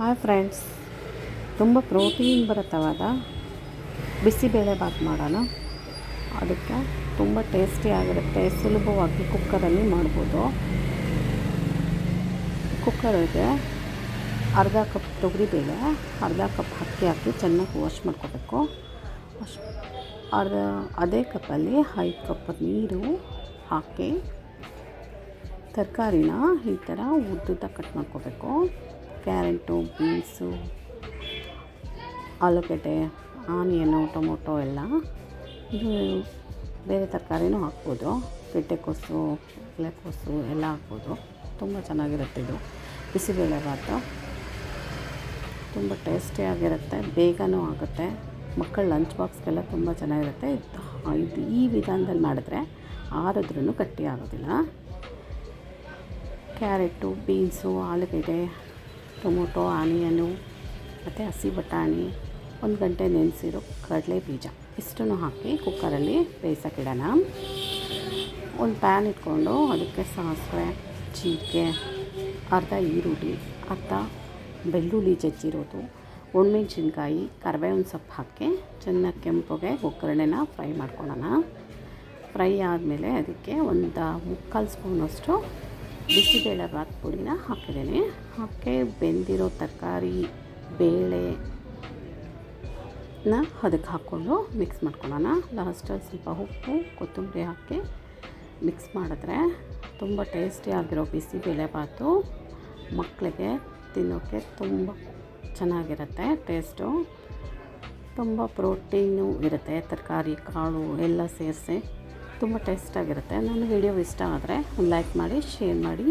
Hi friends ತುಂಬ protein ಬರುತ್ತವಾದ ಬಿಸಿಬೇಳೆ ಬಾತ್ ಮಾಡೋಣ. ಅದಕ್ಕೆ ತುಂಬ ಟೇಸ್ಟಿಯಾಗಿರುತ್ತೆ ಸುಲಭವಾಗಿ ಕುಕ್ಕರಲ್ಲಿ ಮಾಡ್ಬೋದು. ಕುಕ್ಕರಿಗೆ ಅರ್ಧ ಕಪ್ ತೊಗರಿಬೇಳೆ, ಅರ್ಧ ಕಪ್ ಅಕ್ಕಿ ಹಾಕಿ ಚೆನ್ನಾಗಿ ವಾಶ್ ಮಾಡ್ಕೋಬೇಕು. ವಾಶ್ ಅರ್ಧ, ಅದೇ ಕಪ್ಪಲ್ಲಿ ಐದು ಕಪ್ ನೀರು ಹಾಕಿ ತರಕಾರಿನ ಈ ಥರ ಉದ್ದುದ್ದ ಕಟ್ ಮಾಡ್ಕೋಬೇಕು. ಕ್ಯಾರೆಟು, ಬೀನ್ಸು, ಆಲೂಗಡ್ಡೆ ಆನಿಯನು ಟೊಮೊಟೊ ಎಲ್ಲ ಇದು ಬೇರೆ ತರಕಾರಿನೂ ಹಾಕ್ಬೋದು. ಗೆಡ್ಡೆಕೋಸು ಎಲೆಕೋಸು ಎಲ್ಲ ಹಾಕ್ಬೋದು. ತುಂಬ ಚೆನ್ನಾಗಿರುತ್ತೆ ಇದು. ಬಿಸಿಬೇಳೆ ಭಾತು ತುಂಬ ಟೇಸ್ಟಿಯಾಗಿರುತ್ತೆ, ಬೇಗನೂ ಆಗುತ್ತೆ. ಮಕ್ಕಳ ಲಂಚ್ ಬಾಕ್ಸ್ಗೆಲ್ಲ ತುಂಬ ಚೆನ್ನಾಗಿರುತ್ತೆ. ಇದು ಈ ವಿಧಾನದಲ್ಲಿ ಮಾಡಿದ್ರೆ ಆರಿದ್ರೂ ಗಟ್ಟಿ ಆಗೋದಿಲ್ಲ. ಕ್ಯಾರೆಟು, ಬೀನ್ಸು, ಆಲೂಗಡ್ಡೆ ಟೊಮೊಟೊ, ಆನಿಯನು, ಮತ್ತು ಹಸಿ ಬಟಾಣಿ, ಒಂದು ಗಂಟೆ ನೆನೆಸಿರೋ ಕಡಲೆ ಬೀಜ. ಇಷ್ಟನ್ನು ಹಾಕಿ ಕುಕ್ಕರಲ್ಲಿ ಬೇಯಿಸೋಕ್ಕಿಡೋಣ ಒಂದು ಪ್ಯಾನ್ ಇಟ್ಕೊಂಡು ಅದಕ್ಕೆ ಸಾಸಿವೆ ಜೀರಿಗೆ ಅರ್ಧ ಈರುಳ್ಳಿ, ಅರ್ಧ ಬೆಳ್ಳುಳ್ಳಿ ಜಜ್ಜಿರೋದು, ಒಣಮೆಣ್ಸಿನ್ಕಾಯಿ, ಕರಿಬೇವಿನ ಸೊಪ್ಪು ಹಾಕಿ ಚೆನ್ನಾಗಿ ಕೆಂಪಗೆ ಒಗ್ಗರಣೆನ ಫ್ರೈ ಮಾಡ್ಕೊಳ್ಳೋಣ. ಫ್ರೈ ಆದಮೇಲೆ ಅದಕ್ಕೆ ಒಂದು ಮುಕ್ಕಾಲು ಸ್ಪೂನಷ್ಟು ಬಿಸಿಬೇಳೆ ಭಾತ್ ಪುಡಿನ ಹಾಕಿದ್ದೀನಿ. ಹಾಕಿ ಬೆಂದಿರೋ ತರಕಾರಿ, ಬೇಳೆ ನ ಅದಕ್ಕೆ ಹಾಕ್ಕೊಂಡು ಮಿಕ್ಸ್ ಮಾಡ್ಕೊಳ್ಳೋಣ. ಲಾಸ್ಟಲ್ಲಿ ಸ್ವಲ್ಪ ಉಪ್ಪು, ಕೊತ್ತಂಬರಿ ಹಾಕಿ ಮಿಕ್ಸ್ ಮಾಡಿದ್ರೆ ತುಂಬ ಟೇಸ್ಟಿಯಾಗಿರೋ ಬಿಸಿಬೇಳೆಬಾತು ಮಕ್ಕಳಿಗೆ ತಿನ್ನೋಕ್ಕೆ ತುಂಬ ಚೆನ್ನಾಗಿರುತ್ತೆ ಟೇಸ್ಟು ತುಂಬ ಪ್ರೋಟೀನು ಇರುತ್ತೆ, ತರಕಾರಿ, ಕಾಳು ಎಲ್ಲ ಸೇರಿಸಿ. ತುಂಬ ಟೇಸ್ಟಾಗಿರುತ್ತೆ. ನನ್ನ ವಿಡಿಯೋ ಇಷ್ಟ ಆದರೆ ಲೈಕ್ ಮಾಡಿ ಶೇರ್ ಮಾಡಿ.